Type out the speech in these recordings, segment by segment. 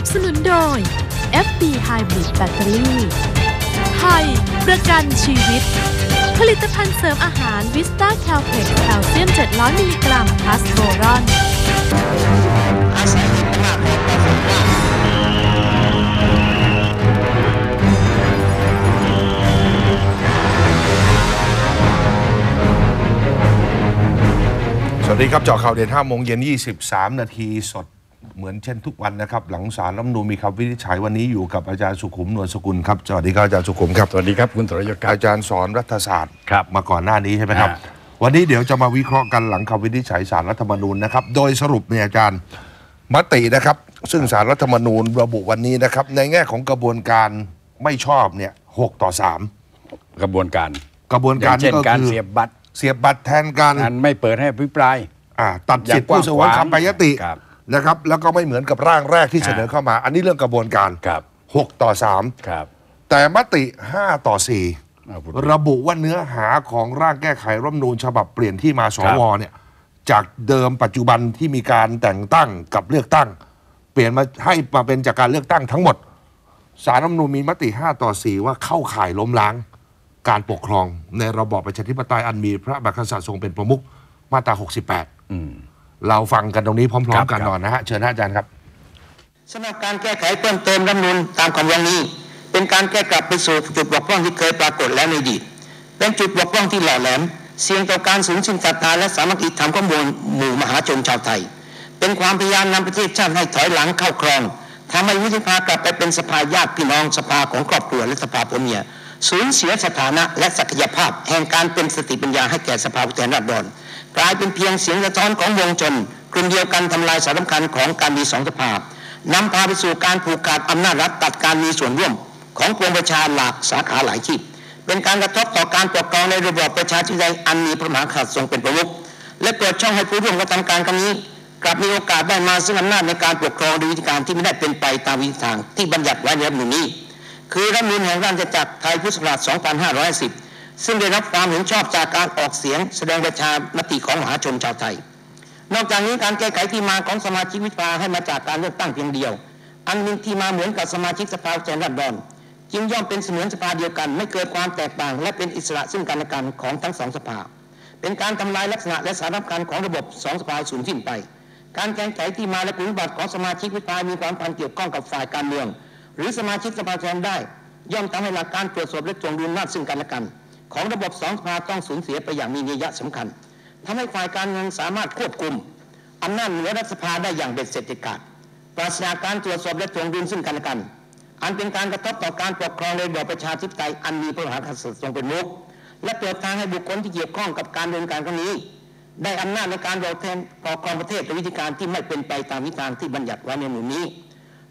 นับสนุนโดย FB Hybrid Battery ไทยประกันชีวิต ผลิตภัณฑ์เสริมอาหารวิสตาแคลเพล็กแคลเซียม 700 มิลลิกรัมพลัสโบรอนสมว่าสวัสดีครับเจาะข่าวเด่น5โมงเย็น 23 นาทีสด เหมือนเช่นทุกวันนะครับ หลังสารรัฐธรรมนูญมีคำวินิจฉัยวันนี้อยู่กับอาจารย์สุขุมนวลสกุลครับสวัสดีครับอาจารย์สุขุมครับสวัสดีครับคุณสรยุทธ์ครับอาจารย์สอนรัฐศาสตร์ครับ มาก่อนหน้านี้ใช่ไหมครับ อ่าวันนี้เดี๋ยวจะมาวิเคราะห์กันหลังคำวินิจฉัยสารรัฐธรรมนูญนะครับ โดยสรุปเนี่ยอาจารย์มตินะครับ ซึ่งสารรัฐธรรมนูญระบุวันนี้นะครับ ในแง่ของกระบวนการไม่ชอบเนี่ยหกต่อสามกระบวนการกระบวนอการย่างเช่นก็การคือเสียบบัตรเสียบบัตรแทนการการไม่เปิดให้อภิปราย อ่าตัดสิทธิ์ผู้เสนอคำไปยติ ครับ นะครับ แล้วก็ไม่เหมือนกับร่างแรกที่อ่าเสนอเข้ามา อันนี้เรื่องกระบวนการครับ6ต่อครับ3แต่มติ5ต่อเอาพูด4ระบุว่าเนื้อหาของร่างแก้ไขรัฐธรรมนูญฉบับเปลี่ยนที่มาสครับวเนี่ยจากเดิมปัจจุบันที่มีการแต่งตั้งกับเลือกตั้ง เปลี่ยนมาให้มาเป็นจากการเลือกตั้งทั้งหมดสารรัฐธรรมนูญมีมติ 5 ต่อ 4 ว่าเข้าข่ายล้มล้าง การปกครองในระบอบประชาธิปไตยอันมีพระมหากษัตริย์ทรงเป็นประมุขมาตรา 68อืม เราฟังกันตรงนี้พร้อครัมบๆกันครับหน่อยนะฮะเชิญนะอาจารย์ครับสำหรับการแก้ไขเพิ่มเติมรัฐธรรมนูญตามคำร้องนี้ เป็นการแก้กลับไปสู่จุดบกพร่องที่เคยปรากฏแล้วในอดีตเป็นจุดบกพร่องที่หล่อแหลมเสี่ยงต่อการสูญสิ้นศรัทธาและสามัคคีธรรมของมวลหมู่มหาชนชาวไทย เป็นความพยายามนำประเทศชาติให้ถอยหลังเข้าครองทำให้วุฒิภากลับไปเป็นสภาญาติพี่น้องสภาของครอบครัวและสภาผัวเมียสูญเสียสถานะและศักยภาพ แห่งการเป็นสติปัญญาให้แก่สภาผู้แทนราษฎร กลายเป็นเพียงเสียงสะท้อนของวงชนกลุ่มเดียวกันทำลายสาระสำคัญของการมีสองสภานำพาไปสู่การผูกขาดอำนาจรัฐตัดการมีส่วนร่วม ของปวงประชาหลากสาขาหลายชีพเป็นการกระทบต่อการปกครองในระบอบประชาธิปไตยอันมีพระมหากษัตริย์ทรงเป็นประมุขและเปิดช่องให้ผู้ร่วมกระทำการครั้งนี้กลับมีโอกาสได้มาซึ่งอำนาจในการปกครองโดยวิธีการที่ไม่ได้เป็นไปตามวิธีทางที่บัญญัติไว้ในรัฐมนูญนี้ คือรัฐมนูญแห่งราชจักรไทยพุทธศักราช 2510 ซึ่งได้รับความเห็นชอบจากการออกเสียง แสดงประชามติของมหาชนชาวไทย นอกจากนี้การแก้ไขที่มาของสมาชิกวิปาให้มาจากการเลือกตั้งเพียงเดียว อันมีที่มาเหมือนกับสมาชิกสภาแทนราษฎรจึงย่อมเป็นเสมือนสภาเดียวกัน ไม่เกิดความแตกต่าง และเป็นอิสระซึ่งกันและกันของทั้งสองสภา เป็นการทำลายลักษณะและสาระสำคัญของระบบสองสภาสูญสิ้นไป การแก้ไขที่มาและคุณสมบัติของสมาชิกวิปามีความพันเกี่ยวข้องกับฝ่ายการเมือง หรือสมาชิกสภาแทนได้ ย่อมทำให้หลักการตรวจสอบและจงดุลอำนาจซึ่งกันและกัน ของระบบสองสภาต้องสูญเสียไปอย่างมีนัยยะสำคัญทำให้ฝ่ายการเมืองสามารถควบคุมอำนาจเหนือรัฐสภาได้อย่างเบ็ดเสร็จเด็ดขาดปราศจากการตรวจสอบและทวงดุลซึ่งกันและกัน อันเป็นการกระทบต่อการปกครองในระบอบประชาธิปไตยอันมีพระมหากษัตริย์ทรงเป็นมุขและเปิดทางให้บุคคลที่เกี่ยวข้องกับการดำเนินการครั้งนี้ ได้อำนาจในการบริแทนปกครองประเทศโดยวิธีการที่ไม่เป็นไปตามวิธีการที่บัญญัติไว้ในหนุนนี้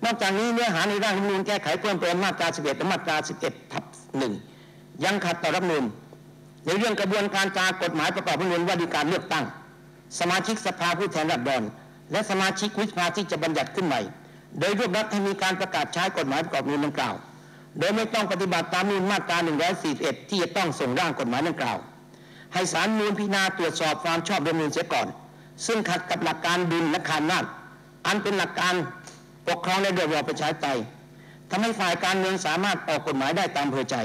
นอกจากนี้เนื้อหาในร่างรัฐธรรมนูญแก้ไขเพิ่มเติมมาตรา 11และมาตรา 11ทับ1 ยังขัดต่อรัฐธรรมนูญในเรื่องกระบวนการจากฎหมายประกอบรัฐมนูญว่าด้วยการเลือกตั้ง สมาชิกสภาผู้แทนราษฎรและสมาชิกวุฒิสภาที่จะบัญญัติขึ้นใหม่ โดยรวบรัดให้มีการประกาศใช้กฎหมายประกอบรัฐมนูญดังกล่าว โดยไม่ต้องปฏิบัติตามนูญมาตรา 141 ที่จะต้องส่งร่างกฎหมายดังกล่าว ให้สารนูญพิจารณาตรวจสอบความชอบรัฐมนูญเสียก่อน ซึ่งขัดกับหลักการดุลและขานนาจอันเป็นหลักการปกครองในระบอบประชาธิปไตยทำให้ฝ่ายการเมืองสามารถออกกฎหมายได้ตามเพอใจ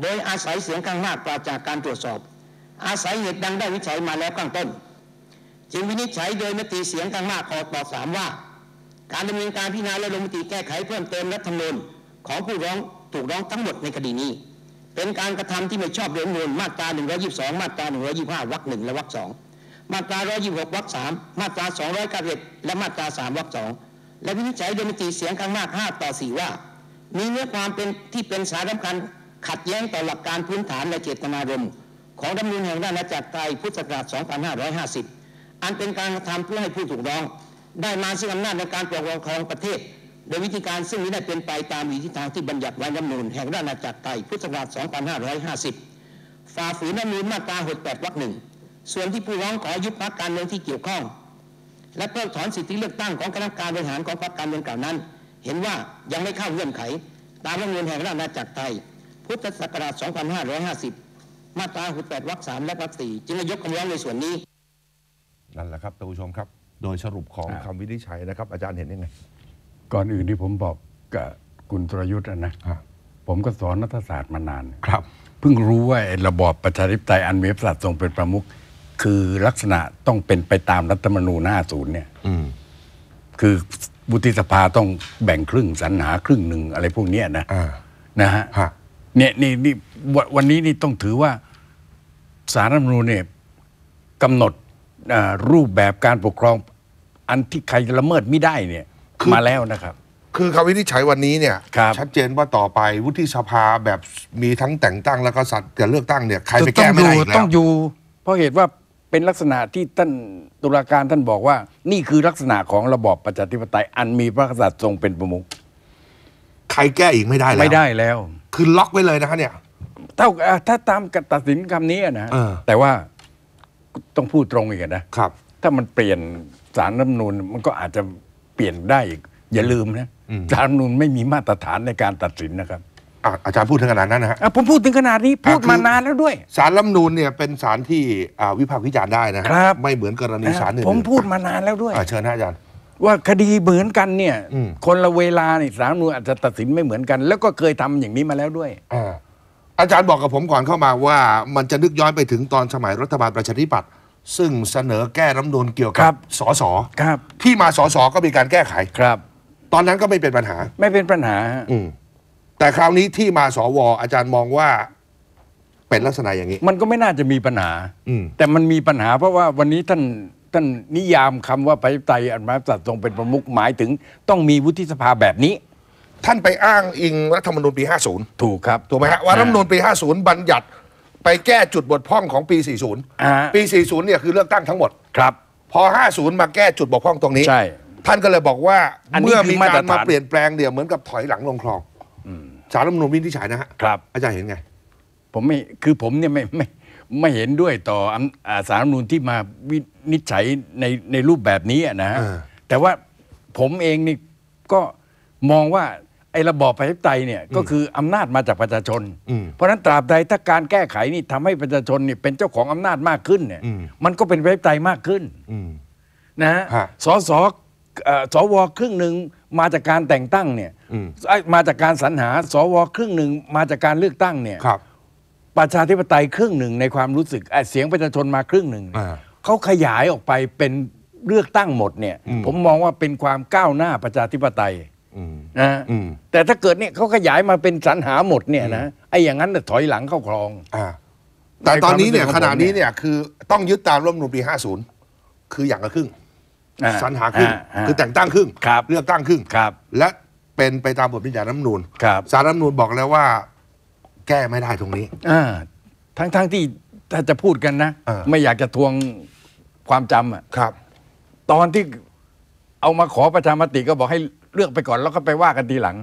โดยอาศัยเสียงข้างมากปราจากการตรวจสอบ อาศัยเหตุดังได้วิจัยมาแล้วข้างต้น จึงวินิจฉัยโดยมติเสียงข้างมากออกต่อสามว่า การดำเนินการพิจารณาและลงมติแก้ไขเพิ่มเติมรัฐธรรมนูญของผู้ร้องถูกร้องทั้งหมดในคดีนี้ เป็นการกระทำที่ไม่ชอบด้วยรัฐธรรมนูญมาตรา 122 มาตรา 125 วรรคหนึ่งและวรรคสองมาตรา 126 วรรคสามมาตรา 291 และมาตรา 3 วรรคสองและวินิจฉัยโดยมติเสียงข้างมาก 5 ต่อ 4 ว่า มีเนื้อความเป็นที่เป็นสาระสำคัญ ขัดแย้งต่อหลักการพื้นฐานและเจตนารมณ์ของรัฐมนูญแห่งราชอาณาจักรไทยพุทธศักราช 2550 อันเป็นการกระทำเพื่อให้ผู้ถูกร้อง ได้มาซึ่งอำนาจในการปกครองประเทศ โดยวิธีการซึ่งไม่ได้เป็นไปตามวิธีทางที่บัญญัติไว้รัฐมนูญแห่งราชอาณาจักรไทยพุทธศักราช 2550 ฝ่าฝืนรัฐมนูญมาตรา 68 วรรคหนึ่ง ส่วนที่ผู้ร้องขอยุบพรรคการเมืองที่เกี่ยวข้อง และเพิกถอนสิทธิเลือกตั้งของคณะกรรมการบริหารของพรรคการเมืองกล่าวนั้น เห็นว่ายังไม่เข้าเงื่อนไข ตามรัฐมนูญแห่งราชอาณาจักรไทย พุทธศักราช 2550 มาตรา68วรรค3และวรรค4จึงได้ยกคำร้องในส่วนนี้ นั่นแหละครับท่านผู้ชมครับ โดยสรุปของครับคำวินิจฉัยนะครับ อาจารย์เห็นยังไง ก่อนอื่นที่ผมบอกกับคุณตรยุทธ์อะนะฮะผมก็สอนรัฐศาสตร์มานานครับเพิ่งรู้ว่าไอ้ระบอบประชาธิปไตยอันมีพระกษัตริย์ทรงเป็นประมุขคือลักษณะต้องเป็นไปตามรัฐธรรมนูญ50เนี่ยอืมคือวุฒิสภาต้องแบ่งครึ่งสรรหาครึ่งหนึ่งอะไรพวกเนี้ยนะอ่านะฮะฮะ เนี่ยนี่นี่วันวันนี้นี่ต้องถือว่าสารรัฐธรรมนูญเนี่ยกำหนดอ่ารูปแบบการปกครอง อันที่ใครละเมิดไม่ได้เนี่ยคือ มาแล้วนะครับ คือคำวินิจฉัยวันนี้เนี่ยครับ ชัดเจนว่าต่อไปวุฒิสภาแบบมีทั้งแต่งตั้งแล้วก็สัตว์กับเลือกตั้งเนี่ยใครไปต้แก้องไม่อได้ยู่อีกแล้ต้อวงอยู่ เพราะเหตุว่าเป็นลักษณะที่ท่านตุลาการท่านบอกว่า นี่คือลักษณะของระบอบประชาธิปไตยอันมีพระกษัตริย์ทรงเป็นประมุขใครแก้อีกไม่ได้แล้ว ไม่ได้แล้ว คือล็อกไว้เลยนะคะเนี่ย เท่าอะถ้าตามการตัดสินคำนี้อะนะเออ แต่ว่าต้องพูดตรงอีกอะนะ ครับ ถ้ามันเปลี่ยนสารรัฐธรรมนูญมันก็อาจจะเปลี่ยนได้อีก อย่าลืมนะอืมสารรัฐธรรมนูญไม่มีมาตรฐานในการตัดสินนะครับอะอาจารย์พูดถึงขนาดนั้นนะฮะ อะผมพูดถึงขนาดนี้พูดอะคือ มานานแล้วด้วย สารรัฐธรรมนูญเนี่ยเป็นสารที่อ่าวิพากษ์วิจารณ์ได้นะฮะครับ ไม่เหมือนกรณีสารอื่นผมพูดมานานแล้วด้วย อะเชิญนะอาจารย์ ว่าคดีเหมือนกันเนี่ยอืมคนละเวลาเนี่ยสารรัฐธรรมนูญอาจจะตัดสินไม่เหมือนกัน แล้วก็เคยทำอย่างนี้มาแล้วด้วยอ่าอาจารย์บอกกับผมก่อนเข้ามาว่า มันจะนึกย้อนไปถึงตอนสมัยรัฐบาลประชาธิปัตย์ซึ่งเสนอแก้รัฐธรรมนูญเกี่ยวคกัรับบสสครับที่มาสสก็มีการแก้ไขครับ ตอนนั้นก็ไม่เป็นปัญหา ไม่เป็นปัญหาฮะอืมแต่คราวนี้ที่มาสวอาจารย์มองว่าเป็นลักษณะอย่างนี้ มันก็ไม่น่าจะมีปัญหาอืมแต่มันมีปัญหาเพราะว่าวันนี้ท่าน ท่านนิยามคำว่าประชาธิปไตยอันมาสัตว์ทรงเป็นประมุขหมายถึง ต้องมีวุฒิสภาแบบนี้ ท่านไปอ้างอิงรัฐธรรมนูญปี 50 ถูกครับถูกไหมฮะว่ารัฐธรรมนูญปี 50 บัญญัติไปแก้จุดบกพร่องของปีอ่า40 ปี 40 เนี่ยคือเลือกตั้งทั้งหมดครับ พอ 50 มาแก้จุดบกพร่องตรงนี้ใช่ท่านก็เลยบอกว่าอันนี้เมื่อคือมีมาตการรมาฐานเปลี่ยนแปลงเดี๋ยวเหมือนกับถอยหลังลงคลองสารรัฐธรรมนูญวินิจฉัยนะฮะครับอาจารย์เห็นไง ผมไม่คือผมเนี่ยไม่ไม่ ไม่เห็นด้วยต่ออำอ่าสารรัฐธรรมนูญที่มาวินิจฉัยในในรูปแบบนี้อะนะฮะเออแต่ว่าผมเองนี่ก็มองว่าไอ้ระบอบประชาธิปไตยเนี่ยก็คืออำนาจมาจากประชาชนอืมเพราะฉะนั้นตราบใดถ้าการแก้ไขนี่ทำให้ประชาชนนี่เป็นเจ้าของอำนาจมากขึ้นเนี่ยอืมมันก็เป็นประชาธิปไตยมากขึ้นอืมนะฮะฮะสสเอ่อสวครึ่งหนึ่งมาจากการแต่งตั้งเนี่ยอืมเอ้ยมาจากการสรรหา สวครึ่งหนึ่งมาจากการเลือกตั้งเนี่ยครับ ประชาธิปไตยครึ่งหนึ่งในความรู้สึกไอ้เสียงประชาชนมาครึ่งหนึ่งอ่า เขาขยายออกไปเป็นเลือกตั้งหมดเนี่ยอืมผมมองว่าเป็นความก้าวหน้าประชาธิปไตยอืมนะอืม แต่ถ้าเกิดเนี่ยเขาขยายมาเป็นสรรหาหมดเนี่ยนะไอ้อย่างนั้นน่ะถอยหลังเข้าคลอง อ่าแต่ตอนนี้เนี่ยในคขวามรู้สึกของผมณะนี้เนี่ยคือต้องยึดตามรัฐธรรมนูญปี 50 คืออย่างละครึ่งอ่าสรรหาครึ่งาคือแต่งตั้งครึ่งครับเลือกตั้งครึ่งครับและเป็นไปตามบทบัญญัติรัฐธรรมนูญครับ สารรัฐธรรมนูญบอกแล้วว่า แก้ไม่ได้ตรงนี้ อ่าทั้งทั้งที่ถ้าจะพูดกันนะ เออ ไม่อยากจะทวงความจำอะครับ ตอนที่เอามาขอประชามติก็บอกให้เลือกไปก่อนแล้วก็ไปว่ากันทีหลัง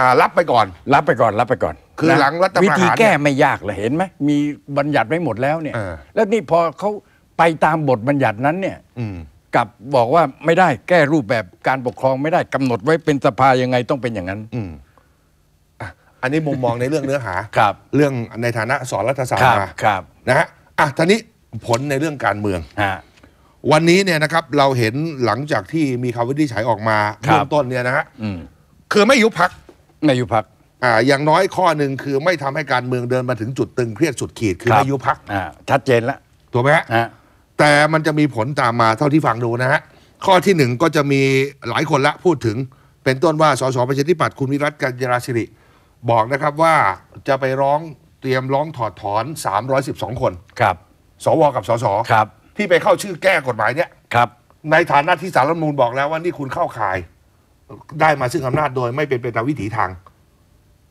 อ่ารับไปก่อน รับไปก่อนรับไปก่อนคือนะหลังรัฐประหารวิธีแก้ไม่ยากเลยเห็นไหมมีบัญญัติไว้หมดแล้วเนี่ย เออ แล้วนี่พอเขาไปตามบทบัญญัตินั้นเนี่ย อืม กลับบอกว่าไม่ได้แก้รูปแบบการปกครองไม่ได้กำหนดไว้เป็นสภายังไงต้องเป็นอย่างนั้นอืม อะอันนี้มุมมองในเรื่องเนื้อหา ครับเรื่องในฐานะสอนรัฐศาสตครัร์บมาครับนะฮะอะทีนี้ผลในเรื่องการเมือง ฮะ วันนี้เนี่ยนะครับเราเห็นหลังจากที่มีคำวินิจฉัยออกมาครับ เบื้องต้นเนี่ยนะฮะอืมคือไม่ยุบพักนายยุพัก อ่าอย่างน้อยข้อหนึ่งคือไม่ทำให้การเมืองเดินมาถึงจุดตึงเครียดสุดขีดคือครับ ไม่ยุบพักอ่าชัดเจนแล้วถูกไหมฮะ ฮะ แต่มันจะมีผลตามมาเท่าที่ฟังดูนะฮะ ข้อที่หนึ่งก็จะมีหลายคนละพูดถึง เป็นต้นว่าสสประชาธิปัตย์คุณวิรัตกัญญาราศิริ บอกนะครับว่าจะไปร้องเตรียมร้องถอดถอน 312 คน ครับ สวกับสสครับ ที่ไปเข้าชื่อแก้กฎหมายเนี่ยครับ ในฐานะที่สารรัฐธรรมนูญบอกแล้วว่านี่คุณเข้าข่าย ได้มาซึ่งอำนาจโดยไม่เป็นไปตามวิถีทาง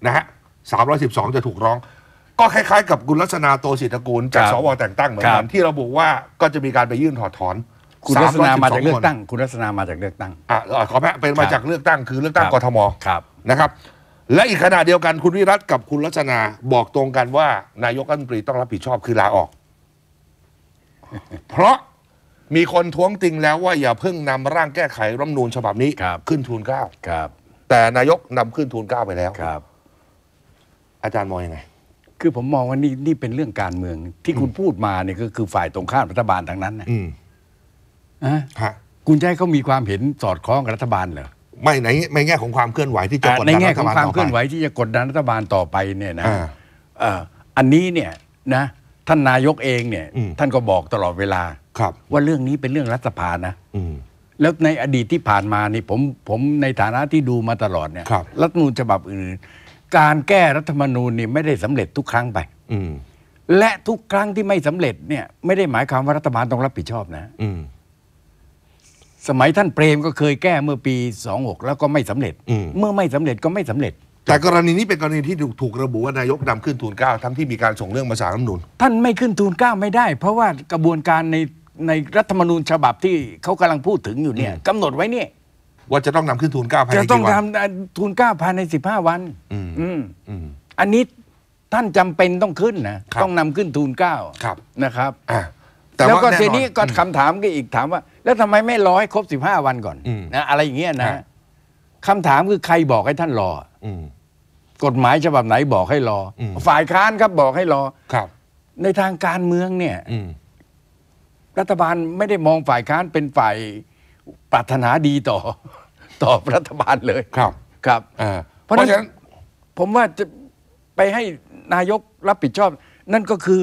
นะฮะ312 จะถูกร้อง ก็คล้ายๆ กับคุณลักษณาโตศิตระกูลจากครับสวแต่งตั้งเหมือนคกัรันบ ที่ระบุว่าก็จะมีการไปยื่นถอดถอนคุณลักษณะมาจากเลือก312ตั้ง คุณลักษณะมาจากเลือกตั้ง อะเอ่อขอแพ้เป็นมาจากเลือกตั้งคือเลือกตั้งครับ กทม ครับ นะครับ และอีกขณะเดียวกันคุณวิรัตกับคุณลักษณาบอกตรงกันว่า นายกรัฐมนตรีต้องรับผิดชอบคือลาออก เพราะมีคนท้วงติงแล้วว่าอย่าเพิ่งนำร่างแก้ไขรัฐธรรมนูญฉบับนี้ ครับ ขึ้นทูลเกล้าครับ แต่นายกนำขึ้นทูลเกล้าไปแล้ว ครับ อาจารย์มองยังไง คือผมมองว่านี่นี่เป็นเรื่องการเมืองที่คุณพูดมาเนี่ยก็คือฝ่ายตรงข้ามรัฐบาลทั้งนั้นนะอืมฮะฮะ คุณจะให้เขามีความเห็นสอดคล้องกับรัฐบาลเหรอ ไม่ในในแง่ของความเคลื่อนไหวที่จะอ่ากดในดันแง่รัขฐองบาลความต่อเคลื่อนไหไปวที่จะกดดันรัฐบาลต่อไปเนี่ยนะอ่าเอ่ออันนี้เนี่ยนะท่านนายกเองเนี่ยอืม ท่านก็บอกตลอดเวลา ครับ ว่าเรื่องนี้เป็นเรื่องรัฐสภานะ อืม แล้วในอดีตที่ผ่านมานี่ผมผมในฐานะที่ดูมาตลอดเนี่ยครับ รัฐธรรมนูญฉบับอื่นการแก้รัฐธรรมนูญนี่ไม่ได้สำเร็จทุกครั้งไป อืมและทุกครั้งที่ไม่สำเร็จเนี่ยไม่ได้หมายความว่ารัฐบาลต้องรับผิดชอบนะ อืม สมัยท่านเปรมก็เคยแก้เมื่อปี 26 แล้วก็ไม่สำเร็จ อืม เมื่อไม่สำเร็จก็ไม่สำเร็จ แต่กรณีนี้เป็นกรณีที่ถูกถูกระบุว่านายกนำขึ้นทูลเกล้าทั้งที่มีการส่งเรื่องมาสารรัฐธรรมนูญ ท่านไม่ขึ้นทูลเกล้าไม่ได้ เพราะว่ากระบวนการในในรัฐธรรมนูญฉบับที่เขากำลังพูดถึงอยู่เนี่ยกำหนดไว้เนี่ย ว่าจะต้องนำขึ้นทูลเกล้าภายในจะต้องกี่วัน ทำทูลเกล้าภายใน15วัน อืม อืมอืม อันนี้ท่านจำเป็นต้องขึ้นนะ ครับต้องนำขึ้นทูลเกล้าครับ นะครับ อ่าแต่แล้วว่าก็แน่ทีนอนนี้ก็คำถามก็อีกถามว่า แล้วทำไมไม่รอให้ครบ15วันก่อนอืมนะอะไรอย่างเงี้ยนะฮะคำถามคือใครบอกให้ท่านรอ อืมกฎหมายฉบับไหนบอกให้รออมฝ่ายค้านครับบอกให้รอครับ ในทางการเมืองเนี่ยอืมรัฐบาลไม่ได้มองฝ่ายค้านเป็นฝ่ายปรารถนาดีต่อ ต่อรัฐบาลเลยครับ ครับอ่าเพเพราะราะฉะนั้นฉะนั้นผมว่าจะไปให้นายกรับผิดชอบ นั่นก็คือ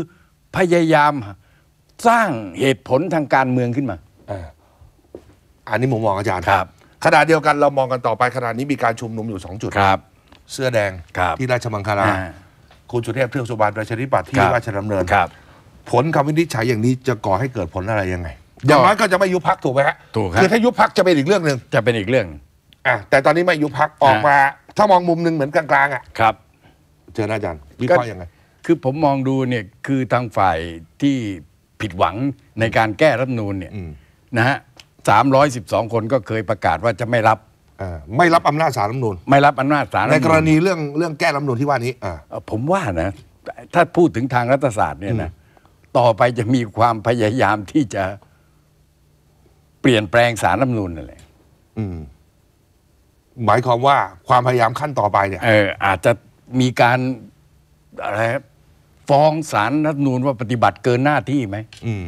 พยายามสร้างเหตุผลทางการเมืองขึ้นมา อ่าอันนี้มุมมองอาจารย์ครับขณะเดียวกันเรามองกันต่อไปขณะนี้มีการชุมนุมอยู่สองจุดครับ เสื้อแดงครับที่ราชมังคลาอ่าคุณสุเทพเทือกสุบานประชาธิปัตย์ที่ครับราชดำเนินครับผลคำวินิจฉัยอย่างนี้จะก่อให้เกิดผลอะไรยังไงอย่างน้อยก็จะไม่ยุบพักถูกไหมฮะถูกครับคือถ้ายุบพักจะเป็นอีกเรื่องหนึ่งจะเป็นอีกเรื่องอะแต่ตอนนี้ไม่ยุบพักออกมา ถ้ามองมุมหนึ่งเหมือนกลางๆอะครับ เจออาจารย์วิเคราะห์ยังไง คือผมมองดูเนี่ยคือทางฝ่ายที่ผิดหวังในการแก้รัฐธรรมนูญเนี่ยอืม นะฮะสามร้อยสิบสองคนก็เคยประกาศว่าจะไม่รับอ่าไม่รับอำนาจสารรัฐธรรมนูญไม่รับอำนาจศาลในกรณีเรื่องเรื่องแก้รัฐธรรมนูญที่ว่านี้อ่า เอ่อผมว่านะ ถ้าพูดถึงทางรัฐศาสตร์เนี่ยนะต่อไปจะมีความพยายามที่จะเปลี่ยนแปลงสารรัฐธรรมนูญนั่นแหละอืมหมายความว่าความพยายามขั้นต่อไปเนี่ย เอออาจจะมีการอะไรครับฟ้องสารรัฐธรรมนูญว่าปฏิบัติเกินหน้าที่ไหมอืม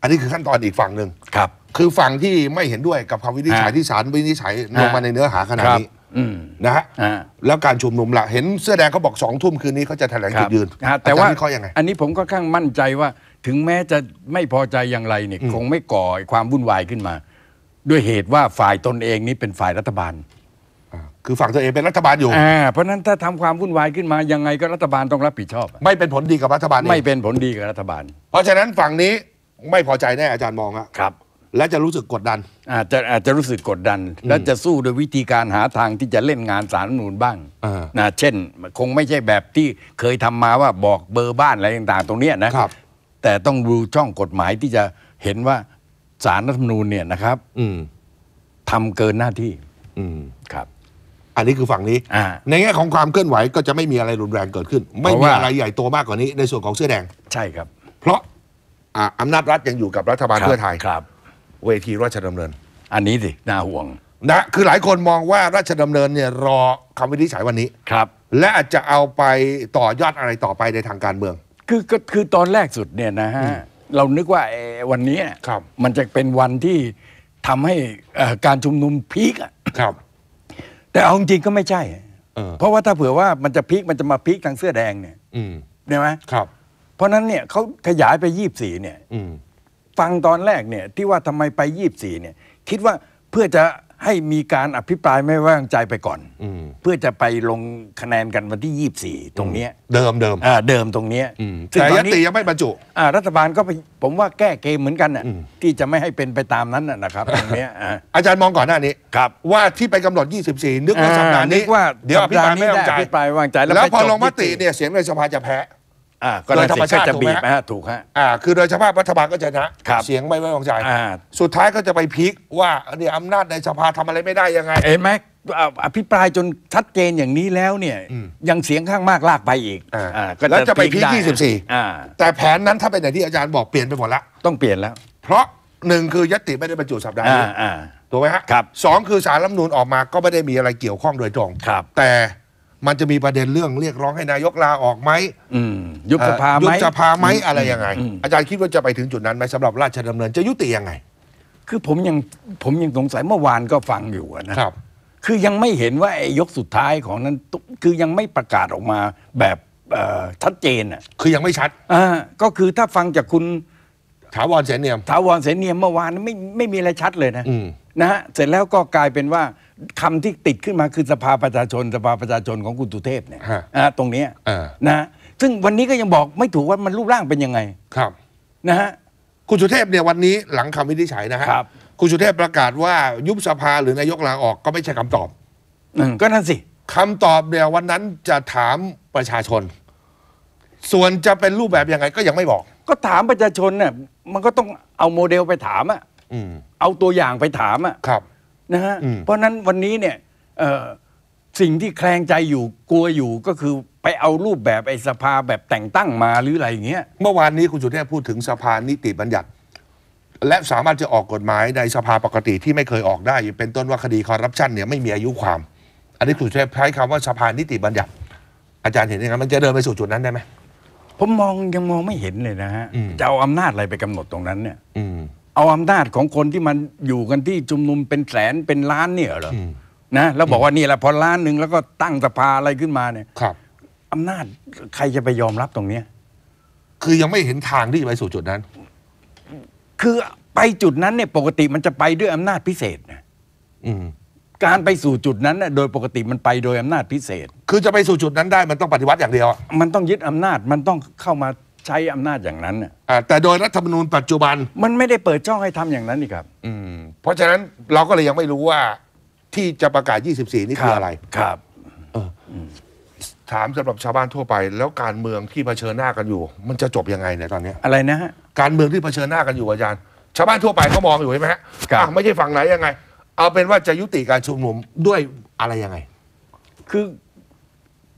อันนี้คือขั้นตอนอีกฝั่งหนึ่งครับ คือฝั่งที่ไม่เห็นด้วยกับคำวินิจฉัยฮะที่ศาลวินิจฉัยลงมาฮะในเนื้อหาขนาดครับนี้อืมนะฮะอ่าแล้วการชุมนุมละเห็นเสื้อแดงเขาบอกสองทุ่มคืนนี้เขาจะแถลงคจุรัดบยืนฮะแต่ว่าอจรย์วิเคราะห์ยังไง อันนี้ผมก็ข้างมั่นใจว่าถึงแม้จะไม่พอใจอย่างไรเนี่ยคงไม่ก่อความวุ่นวายขึ้นมา ด้วยเหตุว่าฝ่ายตนเองนี่เป็นฝ่ายรัฐบาลอ่าคือฝั่งตัวเองเป็นรัฐบาลอยู่ อ่าเพราะฉะนั้นถ้าทำความวุ่นวายขึ้นมายังไงก็รัฐบาลต้องรับผิดชอบไม่เป็นผลดีกับรัฐบาลเองไม่เป็นผลดีกับรัฐบาล เพราะฉะนั้นฝั่งนี้ ไม่พอใจแน่อาจารย์มองอะครับ และจะรู้สึกกดดัน อาจจะอาจจะรู้สึกกดดัน และจะสู้โดยวิธีการหาทางที่จะเล่นงานสารรัฐธรรมนูนบ้างอ่า นะเช่น คงไม่ใช่แบบที่เคยทำมาว่าบอกเบอร์บ้านอะไรต่างๆ ตรงเนี้ยนะครับ แต่ต้องดูช่องกฎหมายที่จะเห็นว่าสารรัฐธรรมนูญเนี่ยนะครับอืมทำเกินหน้าที่อืมครับ อันนี้คือฝั่งนี้ อ่า ในแง่ของความเคลื่อนไหวก็จะไม่มีอะไรรุนแรงเกิดขึ้น ไม่เพราะมีว่าอะไรใหญ่โตมากกว่านี้ในส่วนของเสื้อแดง ใช่ครับ เพราะ อ่าอำนาจรัฐยังอยู่กับรัฐบาลครับเพื่อไทยครับ เวทีราชดำเนินอันนี้สิน่าห่วง นะคือหลายคนมองว่าราชดำเนินเนี่ยรอคำวินิจฉัยวันนี้ ครับ และอาจจะเอาไปต่อยอดอะไรต่อไปในทางการเมือง คือก็คือตอนแรกสุดเนี่ยนะฮะเรานึกว่าเอ่อวันนี้ครับ มันจะเป็นวันที่ทำให้เอ่อการชุมนุมพีคอะครับ แต่เอาจริงๆก็ไม่ใช่ เออ เพราะว่าถ้าเผื่อว่ามันจะพีคมันจะมาพีคทางเสื้อแดงเนี่ยอืม ใช่ไหม ครับ เพราะฉะนั้นเนี่ยเขาขยายไปยี่สี่เนี่ยอืมฟังตอนแรกเนี่ยที่ว่าทำไมไปยี่สี่เนี่ยคิดว่าเพื่อจะให้มีการอภิปรายไม่ไว้วางใจไปก่อนอืมเพื่อจะไปลงคะแนนกันวันที่ยี่สี่ตรงเนี้ยเดิมเดิมอ่าเดิมตรงเนี้ยอืมซึ่งแต่ตยอนนี้ติยังไม่บรรจุอ่ารัฐบาลก็ไปผมว่าแก้เกมเหมือนกันน่ะอืมที่จะไม่ให้เป็นไปตามนั้นน่ะนะครับตรงเนี้ยอ่าอาจารย์มองก่อนหน้านี้ครับว่าที่ไปกำหนด 24 นึกว่าสัปดาห์นึนี้กว่าเดี๋ยวอภิปรายไม่สัไว้ปวางใจดห์นี้ได้อภิปรายไม่ไว้วางใจแล้วแล้วไปพอจบลงมติที่เนี่ยเสียงในสภาจะแพ้ อ่าก็โดเลยยธรรมชาติจะถูกบีไหมบฮะฮะถูกฮะ อ่าคือโดยสภาพรัฐบาลก็จะนะครับ เสียงไม่ไว้วางใจ อ่าสุดท้ายก็จะไปพลิกว่าเนี่ยอำนาจในสภาทำอะไรไม่ได้ยังไง เห็นไหมอ่าอภิปรายจนชัดเจนอย่างนี้แล้วเนี่ยอืมยังเสียงข้างมากลากไปอีกอ่าอ่าแล้วจะไปพีคด้24 อ่า แต่แผนนั้นถ้าเป็นอย่างที่อาจารย์บอกเปลี่ยนไปหมดละต้องเปลี่ยนแล้ว เพราะหนึ่งคือยติไม่ได้บรรจุสัปดาห์อ่านี้อ่า ถูกไหมฮะครับสองคือสารรัฐธรรมนูญออกมาก็ไม่ได้มีอะไรเกี่ยวข้องโดยตรง ครับ แต่ มันจะมีประเด็นเรื่องเรียกร้องให้นายกลาออกไหมอืมยุบสภาไหมยุบสภาไหมอะไรยังไงอืมอาจารย์คิดว่าจะไปถึงจุดนั้นไหมสำหรับราชดำเนินจะยุติยังไง คือผมยังผมยังสงสัยเมื่อวานก็ฟังอยู่อะนะครับ คือยังไม่เห็นว่าไอ้ยกสุดท้ายของนั้นตุคือยังไม่ประกาศออกมาแบบเอ่อชัดเจนอะคือยังไม่ชัด อ่าก็คือถ้าฟังจากคุณถาวรเสนเนียม ถาวรเสนเนียมเมื่อวานไม่ไม่มีอะไรชัดเลยนะอืม นะฮะเสร็จแล้วก็กลายเป็นว่า คำที่ติดขึ้นมาคือสภาประชาชน สภาประชาชนของคุณตุเทพเนี่ยฮะอ่าตรงเนี้ยอ่า นะฮะซึ่งวันนี้ก็ยังบอกไม่ถูกว่ามันรูปร่างเป็นยังไงครับ นะฮะ คุณสุเทพเนี่ยวันนี้หลังคำวินิจฉัยนะฮะครับ คุณสุเทพประกาศว่ายุบสภาหรือนายกลาออกก็ไม่ใช่คำตอบอืมก็นั่นสิ คำตอบเนี่ยวันนั้นจะถามประชาชน ส่วนจะเป็นรูปแบบยังไงก็ยังไม่บอก ก็ถามประชาชนเนี่ยมันก็ต้องเอาโมเดลไปถามอะอืมเอาตัวอย่างไปถามอะครับ นะฮะอืมเพราะฉะนั้นวันนี้เนี่ยเอ่อสิ่งที่แคลงใจอยู่กลัวอยู่ก็คือไปเอารูปแบบไอ้สภาแบบแต่งตั้งมาหรืออะไรอย่างเงี้ยเมื่อวานนี้คุณสุเทพพูดถึงสภานิติบัญญัติ และสามารถจะออกกฎหมายในสภาปกติที่ไม่เคยออกได้ เป็นต้นว่าคดีคอร์รัปชันเนี่ยไม่มีอายุความ อันนี้คุณสุเทพใช้คำว่าสภานิติบัญญัติ อาจารย์เห็นยังไงมันจะเดินไปสู่จุดนั้นได้ไหมผมมองยังมองไม่เห็นเลยนะฮะอืมจะเอาอำนาจอะไรไปกำหนดตรงนั้นเนี่ยอืม เอาอำนาจของคนที่มันอยู่กันที่ชุมนุมเป็นแสนเป็นล้านเนี่ยเหรออมนะแล้วบอกว่านี่แหละพอล้านหนึ่งแล้วก็ตั้งสภาอะไรขึ้นมาเนี่ยครับอำนาจใครจะไปยอมรับตรงเนี้ยคือยังไม่เห็นทางที่จะไปสู่จุดนั้น คือไปจุดนั้นเนี่ยปกติมันจะไปด้วยอำนาจพิเศษนะอืมการไปสู่จุดนั้นน่ะโดยปกติมันไปโดยอำนาจพิเศษ คือจะไปสู่จุดนั้นได้มันต้องปฏิวัติอย่างเดียวอะมันต้องยึดอำนาจมันต้องเข้ามา ใช้อำนาจอย่างนั้นน่ะอ่าแต่โดยรัฐธรรมนูญปัจจุบัน มันไม่ได้เปิดช่องให้ทำอย่างนั้นนี่ครับอืม เพราะฉะนั้นเราก็เลยยังไม่รู้ว่าที่จะประกาศ 24 นี่คืออะไร ครับ ถามสำหรับชาวบ้านทั่วไป แล้วการเมืองที่เผชิญหน้ากันอยู่ มันจะจบยังไงเนี่ยตอนเนี้ยอะไรนะฮะ การเมืองที่เผชิญหน้ากันอยู่อาจารย์ชาวบ้านทั่วไปเขามองอยู่ใช่ไหมฮะครับ อะไม่ใช่ฝั่งไหนยังไง เอาเป็นว่าจะยุติการชุมนุมด้วยอะไรยังไง คือ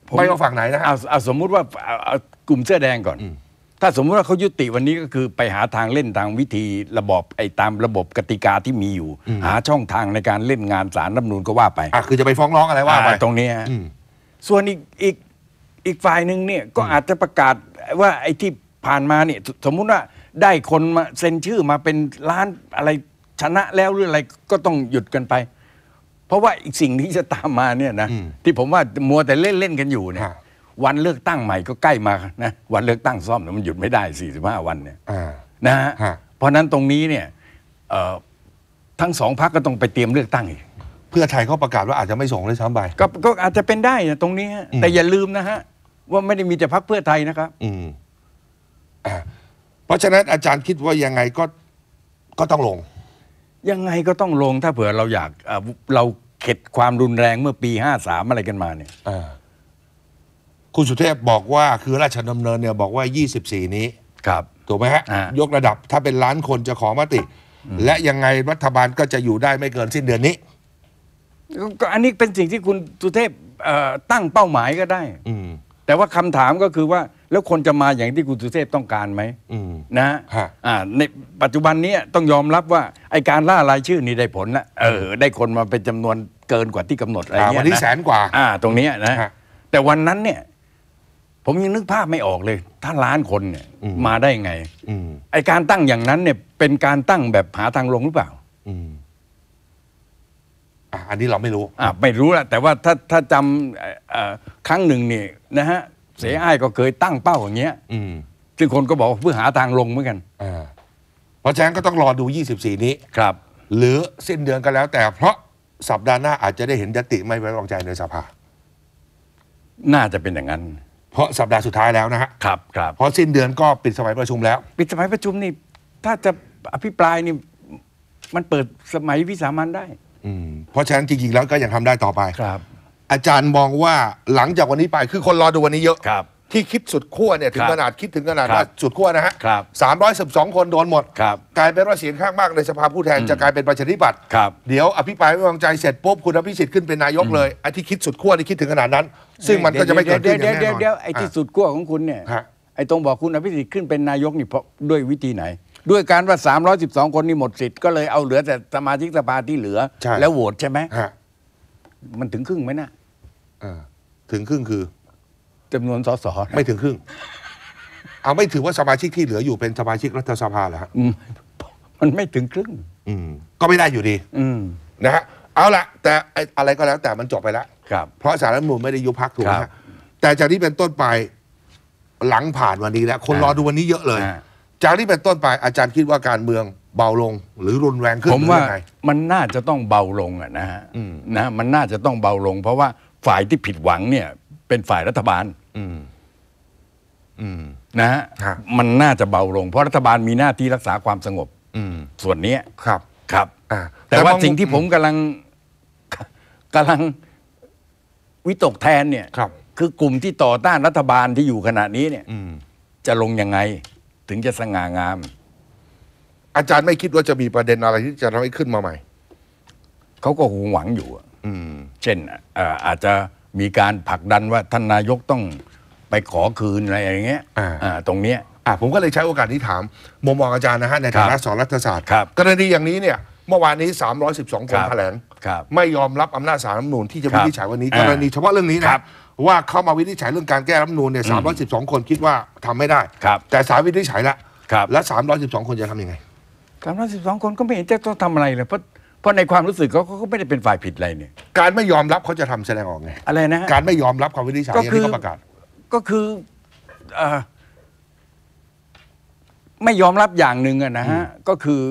ผไม่ว่าฝั่งไหนนะฮะ เอาเอาสมมุติว่าเอาเอากลุ่มเสื้อแดงก่อนอืม ถ้าสมมุติว่าเขายุติวันนี้ก็คือไปหาทางเล่นทางวิธีระบบไอ้ตามระบบกติกาที่มีอยู่ หาช่องทางในการเล่นงานสารรัฐธรรมนูนก็ว่าไปอะคือจะไปฟ้องร้องอะไรว่าไปอ่าตรงนี้ฮะอืม ส่วนอีกอีกอีกฝ่ายหนึ่งเนี่ยก็อาจจะประกาศว่าไอ้ที่ผ่านมาเนี่ยสสมมุติว่าได้คนมาเซ็นชื่อมาเป็นล้านอะไรชนะแล้วหรืออะไรก็ต้องหยุดกันไป เพราะว่าอีกสิ่งที่จะตามมาเนี่ยนะอืมที่ผมว่ามัวแต่เล่นเล่นๆกันอยู่เนี่ย ฮะ วันเลือกตั้งใหม่ก็ใกล้มานะวันเลือกตั้งซ่อมเนี่ยมันหยุดไม่ได้ 45 วันเนี่ยอ่านะฮะฮะเพราะฉะนั้นตรงนี้เนี่ยเอ่อทั้งสองพักก็ต้องไปเตรียมเลือกตั้งอีกเพื่อไทยเขาประกาศว่าอาจจะไม่ส่งเลยซ้ำไปก็ก็อาจจะเป็นได้นะตรงนี้ฮะอืมแต่อย่าลืมนะฮะว่าไม่ได้มีแต่พักเพื่อไทยนะครับ อืมอ่าเพราะฉะนั้นอาจารย์คิดว่ายังไงก็ก็ต้องลง ยังไงก็ต้องลงถ้าเผื่อเราอยากเอ่อเราเข็ดความรุนแรงเมื่อปี 53 อะไรกันมาเนี่ยอ่า คุณสุเทพบอกว่าคือราชดำเนินเนี่ยบอกว่า 24 นี้ครับ ถูกไหมฮะ อ่า ยกระดับถ้าเป็นล้านคนจะขอมติ และยังไงรัฐบาลก็จะอยู่ได้ไม่เกินสิ้นเดือนนี้ ก็อันนี้เป็นสิ่งที่คุณสุเทพเอ่อตั้งเป้าหมายก็ได้ อืม แต่ว่าคำถามก็คือว่าแล้วคนจะมาอย่างที่คุณสุเทพต้องการไหมอืม นะฮะ อ่าในปัจจุบันนี้ต้องยอมรับว่าไอการล่ารายชื่อนี่ได้ผลละเออ ได้คนมาเป็นจำนวนเกินกว่าที่กำหนดอะไรอ่าเงี้ยวันนี้นะแสนกว่า อ่า ตรงเนี้ยนะฮะ แต่วันนั้นเนี่ย ผมยังนึกภาพไม่ออกเลย ถ้าล้านคนเนี่ยอืมมาได้ไงอืมไอการตั้งอย่างนั้นเนี่ย เป็นการตั้งแบบหาทางลงหรือเปล่าอืมอะอันนี้เราไม่รู้อ่าไม่รู้ละแต่ว่าถ้าถ้าจำเอ่อเอ่อครั้งหนึ่งเนี่ยนะฮะ เสียอ้ายก็เคยตั้งเป้าอย่างเงี้ยอืมซึ่งคนก็บอกว่าเพื่อหาทางลงเหมือนกันอ่าเพราะฉะนั้นก็ต้องรอดู 24 นี้ครับ หรือสิ้นเดือนก็แล้ว แต่เพราะสัปดาห์หน้าอาจจะได้เห็นยติไม่ไว้วางใจในสภา น่าจะเป็นอย่างนั้น เพราะสัปดาห์สุดท้ายแล้วนะฮะครับครับเพราะสิ้นเดือนก็ปิดสมัยประชุมแล้ว ปิดสมัยประชุมนี่ถ้าจะอภิปรายนี่มันเปิดสมัยวิสามันได้ อืมเพราะฉะนั้นจริงๆแล้วก็ยังทำได้ต่อไป ครับ อาจารย์มองว่าหลังจากวันนี้ไปคือคนรอดูวันนี้เยอะ ครับที่คิดสุดขั้วเนี่ยถึงครับขนาดคิดถึงขนาดครับว่าสุดขั้วนะฮะครับสามร้อยสิบสองคนโดนหมด ครับกลายเป็นว่าเสียงข้างมากในสภาผู้แทนจะกลายเป็นประชาธิปัตย์ครับ เดี๋ยวอภิปรายไม่วางใจเสร็จปุ๊บคุณอภิสิทธิ์ขึ้นเป็นนายกเลยไอ้ที่คิดสุดขั้วนี่คิดถึงขนาดนั้น ซึ่งมันก็จะไม่เกิดขึ้นอย่างแน่นเดี๋ยวอนเดี๋ยวไอ้ที่สุดขั้วของคุณเนี่ยฮะ ไอ้ตรงบอกคุณอภิสิทธิ์ขึ้นเป็นนายกนี่เพราะด้วยวิธีไหน ด้วยการว่า 312 คนนี่หมดสิทธิ์ก็เลยเอาเหลือแต่สมาชิกสภาที่เหลือ ใช่ แล้วโหวตใช่ไหมฮะมันถึงครึ่งไหมนะอ่าถึงครึ่งคือจำนวนสสไม่ถึงครึ่ง เอาไม่ถือว่าสมาชิกที่เหลืออยู่เป็นสมาชิกรัฐสภาเหรอฮะอืมมันไม่ถึงครึ่งออืม ก็ไม่ได้อยู่ดี อืม นะฮะ เอาละแต่ไอ้อะไรก็แล้วแต่มันจบไปแล้ว ครับ เพราะสารรัฐธรรมนูลไม่ได้ยุบพักถูกไหมครัฮะบแต่จากนี้เป็นต้นไปหลังผ่านวันนี้แล้ว คนอ่ารอดูวันนี้เยอะเลย อ่า จากนี้เป็นต้นไปอาจารย์คิดว่าการเมืองเบาลง หรือรุนแรงขึ้นผมหรือว่ายังไง มันน่าจะต้องเบาลงอะนะฮะอืม นะมันน่าจะต้องเบาลง เพราะว่าฝ่ายที่ผิดหวังเนี่ย เป็นฝ่ายรัฐบาลอืม อืม นะฮะฮะ มันน่าจะเบาลง เพราะรัฐบาลมีหน้าที่รักษาความสงบอืมส่วนเนี้ยครับ ครับ อ่าแต่ว่าบางสิ่งที่ผมกำลัง กำลังวิตกแทนเนี่ยครับ คือกลุ่มที่ต่อต้านรัฐบาลที่อยู่ขณะนี้เนี่ยอืม จะลงยังไง ถึงจะสง่างาม อาจารย์ไม่คิดว่าจะมีประเด็นอะไรที่จะทำให้ขึ้นมาใหม่ เขาก็คงหวังอยู่อะอืม เช่นเอ่ออาจจะมีการผลักดันว่าท่านนายกต้องไปขอคืนอะไรอย่างเงี้ยอ่า อ่าตรงเนี้ย อะผมก็เลยใช้โอกาสนี้ถามมุมมองอาจารย์นะฮะในฐาครันะบสอนรัฐศาสตร์ครับ กรณีอย่างนี้เนี่ย เมื่อวานนี้ 312 คนครับแถลงครับไม่ยอมรับอำนาจสารรัฐธรรมนูญที่จะครัวิบนิจฉัยวันนี้อ่ากรณีเฉพาะเรื่องนี้นะครับ ว่าเข้ามาวินิจฉัยเรื่องการแก้รัฐธรรมนูญเนี่ย 312 คนคิดว่าทำไม่ได้ ครับแต่ศาลวินิจฉัยแล้วครับ และ 312 คนจะทำยังไง สามร้อยสิบสองคนก็ไม่เห็นจะต้องทำอะไรเลยเพราะเพราะในความรู้สึกเขาเขาก็ไม่ได้เป็นฝ่ายผิดอะไรเนี่ยการไม่ยอมรับเขาจะทำแสดงออกไง อะไรนะฮะ การไม่ยอมรับความวินิจฉัยก็อย่างคือที่เขาประกาศ ก็คือเอ่อไม่ยอมรับอย่างหนึ่งอะนะฮะ ก็คือ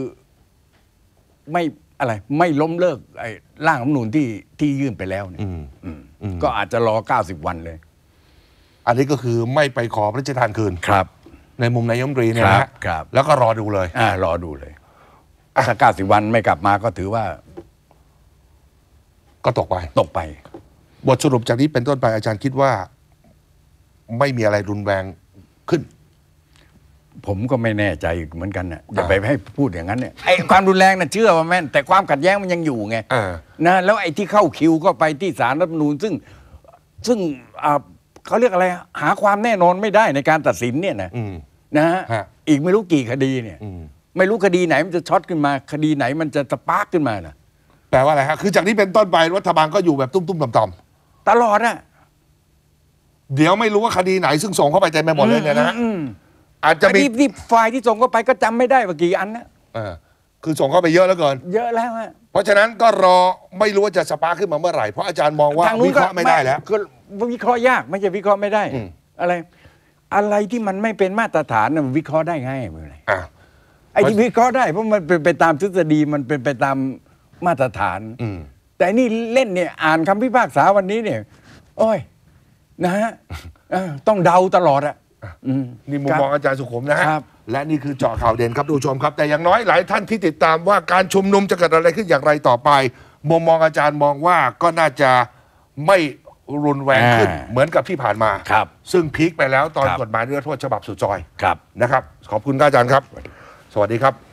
ไม่อะไรไม่ล้มเลิกไอ้ร่างรัฐธรรมนูญที่ที่ยื่นไปแล้วเนี่ยอืม อืมอืม ก็อาจจะรอ 90 วันเลย อันนี้ก็คือไม่ไปขอพระราชทานคืน ครับ ในมุมนายกรัฐมนตรีเนี่ยนะฮะครับ แล้วก็รอดูเลย อ่ารอดูเลยถ้า90 วันไม่กลับมาก็ถือว่าก็ตกไป ตกไป บทสรุปจากนี้เป็นต้นไปอาจารย์คิดว่า ไม่มีอะไรรุนแรงขึ้น ผมก็ไม่แน่ใจเหมือนกันน่ะอย่าอ่าไปให้พูดอย่างนั้นเนี่ยไอ้ความรุนแรงน่ะเชื่อว่าแม่น แต่ความขัดแย้งมันยังอยู่ไงอ่านะแล้วไอ้ที่เข้าคิวก็ไปที่ศาลรัฐธรรมนูญซึ่งซึ่งอ่าเขาเรียกอะไร หาความแน่นอนไม่ได้ในการตัดสินเนี่ยนะอืมนะฮะฮะอีกไม่รู้กี่คดีเนี่ยอืมไม่รู้คดีไหนมันจะช็อตขึ้นมา คดีไหนมันจะสปาร์กขึ้นมาน่ะแปลว่าอะไรฮะคือจากนี้เป็นต้นไปรัฐบาลก็อยู่แบบตุ้มๆต่อมตลอดอะๆเดี๋ยวไม่รู้ว่าคดีไหนซึ่งส่งเข้าไปเต็มไปหมดเลยเนี่ยนะฮะ อืมอาจคจะมีดีที่ฝ่ายที่ส่งเข้าไปก็จำไม่ได้ว่ากี่อันนะเออคือส่งเข้าไปเยอะแล้วเกิน เยอะแล้วฮะเพราะฉะนั้นก็รอไม่รู้ว่าจะสปาร์คขึ้นมาเมื่อไหร่ เพราะอาจารย์มองว่าทางนู้วินเคราะห์ไม่ได้แล้ว ก็วิเคราะห์ยากไม่ใช่วิเคราะห์ไม่ได้ อืม อะไร อะไรที่มันไม่เป็นมาตรฐานน่ะมันวิเคราะห์ได้ง่ายเมื่อไหร่อะ ไอ้ที่วิเคราะห์ได้เพราะมันเป็นไปตามทฤษฎีมันเป็นไปตามมาตรฐาน อืม แต่นี่เล่นเนี่ยอ่านคำพิพากษาวันนี้เนี่ย โอ้ย นะฮะเออต้องเดาตลอดอะอืม นี่มุมมองอาจารย์สุขุมนะฮะครับและนี่คือเจาะข่าวเด่นครับทุกผู้ชมครับ แต่อย่างน้อยหลายท่านที่ติดตามว่าการชุมนุมจะเกิดอะไรขึ้นอย่างไรต่อไปมุมมองอาจารย์มองว่าก็น่าจะไม่รุนแรงขึ้นอ่าเหมือนกับที่ผ่านมาครับ ซึ่งพีคไปแล้วตอนครับกฎหมายนิรโทษฉบับสุดซอยครับนะครับ ขอบคุณครับอาจารย์ครับ สวัสดีครับ